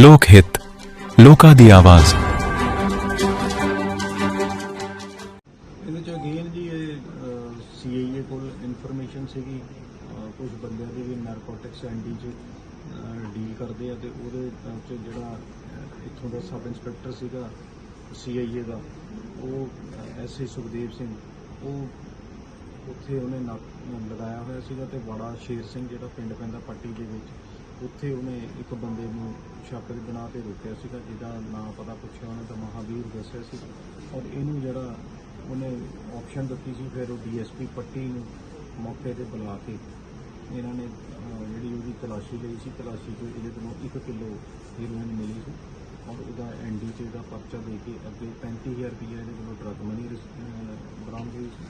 ਲੋਕ ਹਿੱਤ ਲੋਕਾਂ ਦੀ ਆਵਾਜ਼। ਇਹਦੇ ਚ ਅਗੇਨ ਜੀ ਇਹ ਸੀਆਈਏ ਕੋਲ ਇਨਫੋਰਮੇਸ਼ਨ ਸੀਗੀ। ਕੁਝ ਬੰਦਿਆਂ ਦੀ ਵੀ ਨਾਰਕੋਟਿਕਸ ਐਂਡੀ ਚ ਡੀਲ ਕਰਦੇ ਆ ਤੇ ਉਹਦੇ ਅਹ, ਚ ਜਿਹੜਾ ਇੱਥੋਂ ਦਾ ਸਬ ਇੰਸਪੈਕਟਰ ਸੀਗਾ ਸੀਆਈਏ ਦਾ ਉਹ ਐਸਏ ਸੁਖਦੇਵ ਸਿੰਘ ਉਹ ਉੱਥੇ ਉਹਨੇ ਨਾਕ ਲਗਾਇਆ ਹੋਇਆ ਸੀਗਾ ਤੇ ਬੜਾ ਸ਼ੇਰ ਸਿੰਘ ਜਿਹੜਾ ਪਿੰਡ ਪੈਂਦਾ ਪੱਟੀ ਦੇ ਵਿੱਚ ਉੱਥੇ ਉਹਨੇ ਇੱਕ ਬੰਦੇ ਨੂੰ ਸ਼ੱਕ ਦੇ ਬਣਾ ਤੇ ਰੋਕਿਆ ਸੀਗਾ, ਜਿਹਦਾ ਨਾਂ ਪਤਾ ਪੁੱਛਿਆ ਉਹਨੇ ਤਾਂ ਮਹਾਵੀਰ ਦੱਸਿਆ ਸੀ। ਔਰ ਇਹਨੂੰ ਜਿਹੜਾ ਉਹਨੇ ਆਪਸ਼ਨ ਦਿੱਤੀ ਸੀ, ਫਿਰ ਉਹ ਡੀਐਸਪੀ ਪੱਟੀ ਨੂੰ ਮੌਕੇ ਤੇ ਬੁਲਾ ਕੇ ਇਹਨਾਂ ਨੇ ਜਿਹੜੀ ਉਹਦੀ ਤਲਾਸ਼ੀ ਲਈ ਸੀ, ਤਲਾਸ਼ੀ ਤੋਂ ਇਹਦੇ ਤੋਂ 1 ਕਿਲੋ ਹੀਰੋਇਨ ਮਿਲੀ ਸੀ ਔਰ ਉਹਦਾ ਐਨਡੀ ਚ ਦਾ ਪਰਚਾ ਦੇ ਕੇ ਅੱਗੇ 35000 ਰੁਪਏ ਇਹਦੇ ਕੋਲੋਂ ਡਰਗ ਮਨੀ ਬਰਾਮਦ ਹੋਈ ਸੀ।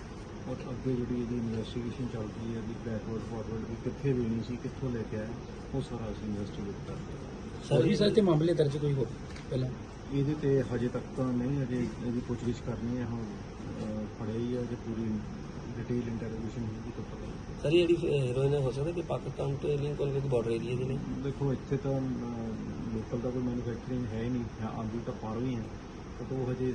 ਔਰ ਅੱਗੇ ਜਿਹੜੀ ਇਹਦੀ ਇਨਵੈਸਟੀਗੇਸ਼ਨ ਚੱਲ ਰਹੀ ਹੈ ਦੀ ਬੈਕਵਰਡ ਫਾਰਵਰਡ ਵੀ ਕਿੱਥੇ ਵੇਣੀ ਸੀ ਕਿੱਥੋਂ ਲੈ ਕੇ ਆਇਆ ਉਹ ਸਾਰਾ ਅਸੀਂ ਇਨਵੈਸਟੀਗੇਟ ਕਰ ਰਹੇ ਹਾਂ। ਸਰ ਵੀ ਸਰ ਤੇ ਮਾਮਲੇ ਦਰਜ ਕੋਈ ਹੋ ਪਹਿਲਾਂ? ਇਹਦੇ ਤੇ ਹਜੇ ਤੱਕ ਤਾਂ ਨਹੀਂ ਅਜੇ ਇਹਦੀ ਪੁੱਛਗਿੱਛ ਕਰਨੀ ਹੈ ਹੁਣ ਫੜਿਆ ਹੀ ਹੈ ਜੇ ਪੂਰੀ ਡਿਟੇਲ ਇੰਟਰੋਗੇਸ਼ਨ ਹੋਊਗੀ ਤਾਂ ਪਤਾ। ਸਰ ਇਹ ਜਿਹੜੀ ਹੀਰੋਇਨ ਹੋ ਸਕਦਾ ਕਿ ਪਾਕਿਸਤਾਨ ਤੋਂ ਲਿੰਕ ਹੋਣ ਵਿੱਚ ਬਾਰਡਰ ਏਰੀਆ ਦੇ ਨੇ ਦੇਖੋ ਇੱਥੇ ਤਾਂ ਲੋਕਲ ਦਾ ਕੋਈ ਮੈਨੂਫੈਕਚਰਿੰਗ ਹੈ ਹੀ ਨਹੀਂ ਹਾਂ, ਆਉਂਦੀ ਤਾਂ ਪਾਰੋਂ ਹੀ ਹੈ ਤਾਂ ਉਹ ਹਜੇ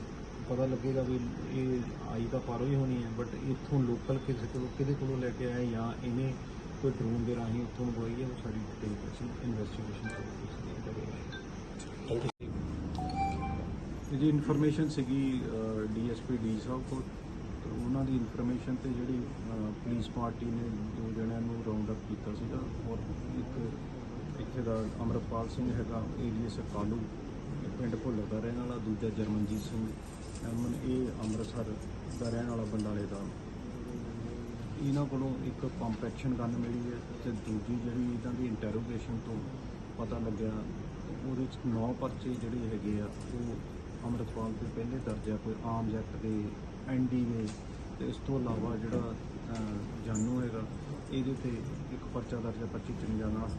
ਪਤਾ ਲੱਗੇਗਾ ਵੀ ਇਹ ਆਈ ਤਾਂ ਪਾਰੋਂ ਹੀ ਹੋਣੀ ਹੈ ਬਟ ਇੱਥੋਂ ਲੋਕਲ ਕਿਸੇ ਕੋਲੋਂ ਕਿਹਦੇ ਕੋਲੋਂ ਲੈ ਕੇ ਆਇਆ ਜਾਂ ਇਹਨੇ ਕੋਈ ਡਰੋਨ ਦੇ ਰਾਹੀਂ ਉੱਥੋਂ ਮੰਗਵਾਈ ਹੈ ਉਹ ਸਾਡੀ ਡਿਟੇਲ ਅਸੀਂ ਇਨਵੈਸਟੀਗੇਸ਼ਨ ਕਰਾਂਗੇ ਥੈਂਕ ਯੂ ਇਹ ਜੀ ਇਨਫੋਰਮੇਸ਼ਨ ਸੀਗੀ ਡੀਐਸਪੀ ਡੀ ਸਾਹਿਬ ਕੋਲ। ਤੇ ਉਹਨਾਂ ਦੀ ਇਨਫੋਰਮੇਸ਼ਨ ਤੇ ਜਿਹੜੀ ਪੁਲਿਸ ਪਾਰਟੀ ਨੇ ਦੋ ਜਣਿਆਂ ਨੂੰ ਰਾਉਂਡ ਅਪ ਕੀਤਾ ਸੀਗਾ। ਔਰ ਇੱਕ ਇੱਥੇ ਦਾ ਅਮਰਪਾਲ ਸਿੰਘ ਹੈਗਾ ਏਰੀਅਸ ਕਾਲੂ ਇਹ ਪਿੰਡ ਭੁੱਲਰ ਦਾ ਰਹਿਣ ਵਾਲਾ ਦੂਜਾ ਜਰਮਨਜੀਤ ਸਿੰਘ। ਅਮਨ ਇਹ ਅੰਮ੍ਰਿਤਸਰ ਦਾ ਰਹਿਣ ਵਾਲਾ ਬੰਡਾਲੇ ਦਾ। ਇਹਨਾਂ ਕੋਲੋਂ ਇੱਕ ਕੰਪੈਕਸ਼ਨ ਐਕਸ਼ਨ ਗਨ ਮਿਲੀ ਹੈ ਤੇ ਦੂਜੀ ਜਿਹੜੀ ਇਹਨਾਂ ਦੀ ਇੰਟਰੋਗੇਸ਼ਨ ਤੋਂ ਪਤਾ ਲੱਗਿਆ, ਉਹਦੇ ਚ ਨੌ ਪਰਚੇ ਜਿਹੜੇ ਹੈਗੇ ਆ, ਉਹ ਅੰਮ੍ਰਿਤਪਾਲ ਦੇ ਪਹਿਲੇ ਦਰਜਾ ਕੋਈ ਆਮ ਜੈਕਟ ਦੇ ਐਨਡੀ ਦੇ, ਤੇ ਇਸ ਤੋਂ ਇਲਾਵਾ ਜਿਹੜਾ ਜਾਨੂ ਹੈਗਾ, ਇਹਦੇ ਤੇ ਇੱਕ ਪਰਚਾ ਦਰਜ ਹੈ 25 53 ਨਾਲ।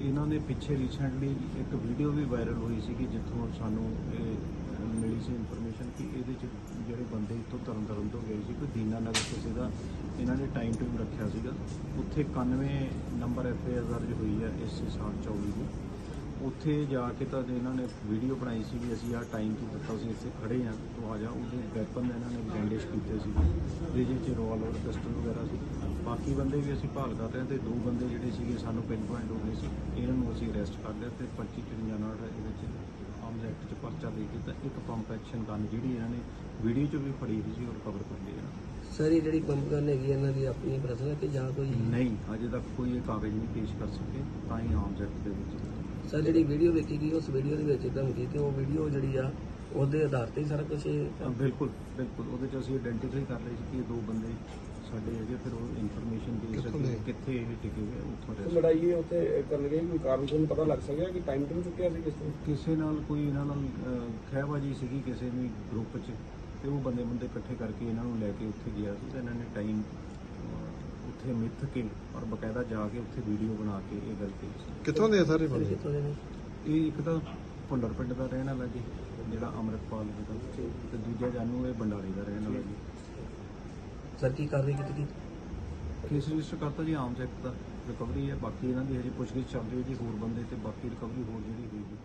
ਇਹਨਾਂ ਨੇ ਪਿੱਛੇ ਰੀਸੈਂਟਲੀ ਇੱਕ ਵੀਡੀਓ ਵੀ ਵਾਇਰਲ ਹੋਈ ਸੀ ਕਿ ਜਿੱਥੋਂ ਸਾਨੂੰ ਇਹ ਮਿਲੀ ਸੀ ਇਨਫੋਰਮੇਸ਼ਨ ਕਿ ਇਹਦੇ ਚ ਜਿਹੜੇ ਬੰਦੇ ਇੱਥੋਂ ਤਰਨ ਤਾਰਨ ਤੋਂ ਗਏ ਸੀ, ਕੋਈ ਦੀਨਾ ਨਗਰ ਕਿਸੇ ਦਾ, ਇਹਨਾਂ ਨੇ ਟਾਈਮ ਟੂ ਰੱਖਿਆ ਸੀਗਾ। ਉੱਥੇ 91 ਨੰਬਰ ਐਫ ਆਈ ਆਰ ਦਰਜ ਹੋਈ ਹੈ ਇਸ ਸਾਲ 24 ਨੂੰ। ਉੱਥੇ ਜਾ ਕੇ ਤਾਂ ਇਹਨਾਂ ਨੇ ਵੀਡੀਓ ਬਣਾਈ ਸੀ ਵੀ ਅਸੀਂ ਆਹ ਟਾਈਮ ਕੀ ਦਿੱਤਾ ਸੀ ਇੱਥੇ ਖੜੇ ਆ ਤੂੰ ਆ ਜਾ ਉਹਦੇ ਵੈਪਨ ਇਹਨਾਂ ਨੇ ਬੈਂਡੇਜ ਕੀਤੇ ਸੀ ਜਿਹਦੇ ਚ ਰਿਵਾਲਵਰ ਪਿਸਟਲ ਵਗੈਰਾ ਸੀ ਬਾਕੀ ਬੰਦੇ ਵੀ ਅਸੀਂ ਭਾਲ ਕਰ ਰਹੇ ਤੇ ਦੋ ਬੰਦੇ ਜਿਹੜੇ ਸੀਗੇ ਸਾਨੂੰ ਪਿੰਨ ਪੁਆਇੰਟ ਹੋ ਗਏ ਸੀ ਇਹਨਾਂ ਨੂੰ ਅਸੀਂ ਅਰੈਸਟ ਕਰ ਲਿਆ ਤੇ 25 53 ਨਾਲ ਇਹਦੇ ਚ ਆਰਮਸ ਐਕਟ ਚ ਪਰਚਾ ਦੇ ਕੇ ਤਾਂ ਇੱਕ ਪੰਪ ਐਕਸ਼ਨ ਗਨ ਜਿਹੜੀ ਇਹਨਾਂ ਨੇ ਵੀਡੀਓ ਚ ਵੀ ਫੜੀ ਹੋਈ ਸੀ ਉਹ ਰਿਕਵਰ ਕਰ ਲਈ ਇਹਨਾਂ। ਸਰ ਇਹ ਜਿਹੜੀ ਪੰਪ ਕਰਨ ਹੈਗੀ ਇਹਨਾਂ ਦੀ ਆਪਣੀ ਪਰਸਨਲ ਕਿ ਜਾਂ ਕੋਈ ਨਹੀਂ ਅਜੇ ਤੱਕ ਕੋਈ ਇਹ ਕਾਗਜ਼ ਨਹੀਂ ਪੇਸ਼ ਕਰ ਸਕੇ ਤਾਂ ਹੀ ਆਰਮਸ ਐਕਟ ਦੇ ਵਿੱਚ ਸਰ ਜਿਹੜੀ ਵੀਡੀਓ ਵੇਖੀ ਗਈ ਉਸ ਵੀਡੀਓ ਦੇ ਵਿੱਚ ਧਮਕੀ ਤੇ ਉਹ ਵੀਡੀਓ ਜਿਹੜੀ ਆ ਉਹਦੇ ਆਧਾਰ ਤੇ ਹੀ ਸਾਰਾ ਕੁਝ ਬਿਲਕੁਲ ਬਿਲਕੁਲ। ਉਹਦੇ ਚ ਅਸੀਂ ਆਇਡੈਂਟੀਫਾਈ ਕਰ ਲਏ ਸੀ ਕਿ ਇਹ ਦੋ ਬੰਦੇ ਸਾਡੇ ਹੈਗੇ ਫਿਰ ਉਹ ਇਨਫੋਰਮੇਸ਼ਨ ਬੇਸ ਤੇ ਕਿੱਥੇ ਇਹ ਟਿਕੇ ਹੋਏ ਉੱਥੋਂ arrest ਲੜਾਈ ਉੱਥੇ ਕਰਨ ਗਏ ਕੋਈ ਕਾਰਨ ਤੁਹਾਨੂੰ ਪਤਾ ਲੱਗ ਸਕਿਆ ਕਿ ਟਾਈਮ ਟੂ ਚੁੱਕਿਆ ਸੀ ਕਿਸ ਤੋਂ ਕਿਸੇ ਨਾਲ ਕੋਈ ਇਹਨਾਂ ਨਾਲ ਖਹਿਬਾਜ਼ੀ ਸੀਗੀ ਕਿਸੇ ਵੀ ਗਰੁੱਪ 'ਚ ਤੇ ਉਹ ਬੰਦੇ ਬੰਦੇ ਇਕੱਠੇ ਕਰਕੇ ਇਹਨਾਂ ਨੂੰ ਲੈ ਕੇ ਉੱਥੇ ਗਿਆ ਸੀ ਤੇ ਇਹਨਾਂ ਨੇ ਟਾਈਮ ਉੱਥੇ ਮਿੱਥ ਕੇ ਔਰ ਬਕਾਇਦਾ ਜਾ ਕੇ ਉੱਥੇ ਵੀਡੀਓ ਬਣਾ ਕੇ ਇਹ ਗੱਲ ਕਹੀ ਕਿੱਥੋਂ ਦੇ ਆ ਸਾਰੇ ਬੰਦੇ? ਕਿੱਥੋਂ ਦੇ ਨੇ? ਇਹ ਇੱਕ ਤਾਂ ਭੁੱਲਰ ਪਿੰਡ ਦਾ ਰਹਿਣ ਵਾਲਾ ਜੀ ਜਿਹੜਾ ਅੰਮ੍ਰਿਤਪਾਲ ਹੈਗਾ ਤੇ ਦੂਜਾ ਜਾਨੂ ਇਹ ਬੰਡਾਲੀ ਦਾ ਰਹਿਣ ਵਾਲਾ ਜੀ। ਸਰ ਕੀ ਕਾਰਵਾਈ ਕੀਤੀ ਗਈ? ਕੇਸ ਰਜਿਸਟਰ ਕਰਤਾ ਜੀ ਆਮ ਦਾ। ਰਿਕਵਰੀ ਹੈ ਬਾਕੀ ਇਹਨਾਂ ਦੀ ਹਜੇ ਪੁੱਛਗਿੱਛ ਚੱਲ ਰਹੀ ਹੈ ਜੀ ਹੋਰ ਬੰਦੇ ਤੇ ਬਾਕੀ ਰਿਕਵਰੀ ਹੋਰ ਜਿਹੜੀ ਹੋਈ ਜੀ